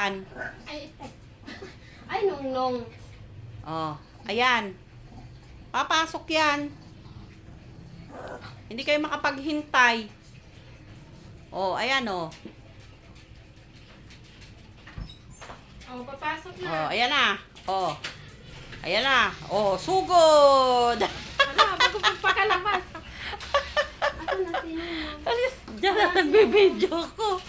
Yan. Ay, ay. Nung nung. Oh, ayan. Papasok yan. Hindi kayo makapaghintay. Oh, ayan oh. Oh, papasok na. Oh, ayan na. Oh. Ayan na. Oh, sugod. Ano, bago pagpakalabas. Ako na sino mo. Alis, dyan na nagbibideo ko. Ako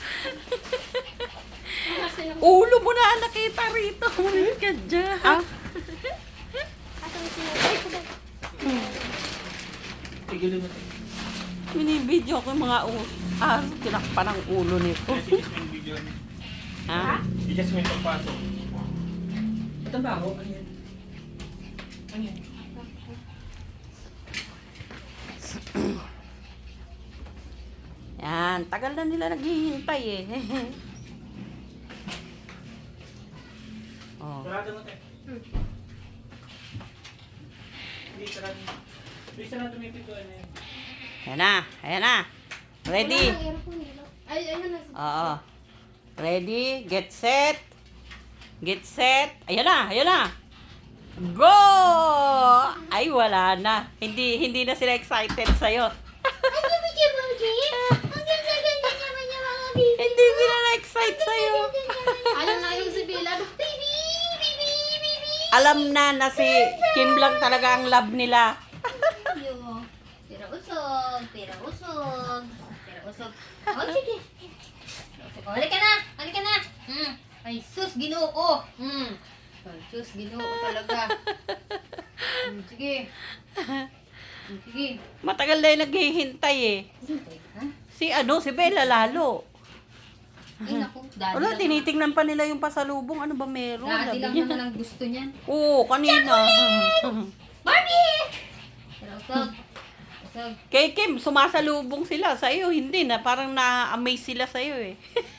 na sino mo. Ulo mo na nakita rito. Umalis ka dyan. Ako na sino mo. Binibideo ko yung mga ulo. Ah, tinakpan ang ulo nito. Ha? Ikas mo yung pagpasok. Ito ba ako? Ano yan? Ano yan? Yan, tagal na nila naghihintay eh. oh. Sarado mo tayo. Hmm. Hindi, sarado mo. Hindi, sarado mo yung pintuan na yun. Ayan na, ayan na. Ready? Ba? Ay, ayun na. Oo. Ready? Get set. Get set. Ayan na, ayan na. Go! Ay, wala na. Hindi hindi na sila excited sa'yo. Alam na na si Kim lang talaga ang love nila. Tira usog, tira usog, tira usog. Oh, sige. Oh, halika na, halika na. Hmm. Ay, sus, ginoo. Hmm. Ay, sus, ginoo talaga. Hmm, sige. Hmm, sige. Matagal na yung naghihintay eh. Ha? Si ano, si Bella lalo. Ay, naku, daddy Wala, lang. tinitingnan pa nila yung pasalubong. Ano ba meron? Daddy lang naman ang gusto niyan. Oo, kanina. Barbie! Usog. Usog. Kay Kim, sumasalubong sila. Sa iyo, hindi na. Parang na-amaze sila sa iyo eh.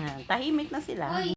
Ah, Tahimik na sila. Uy,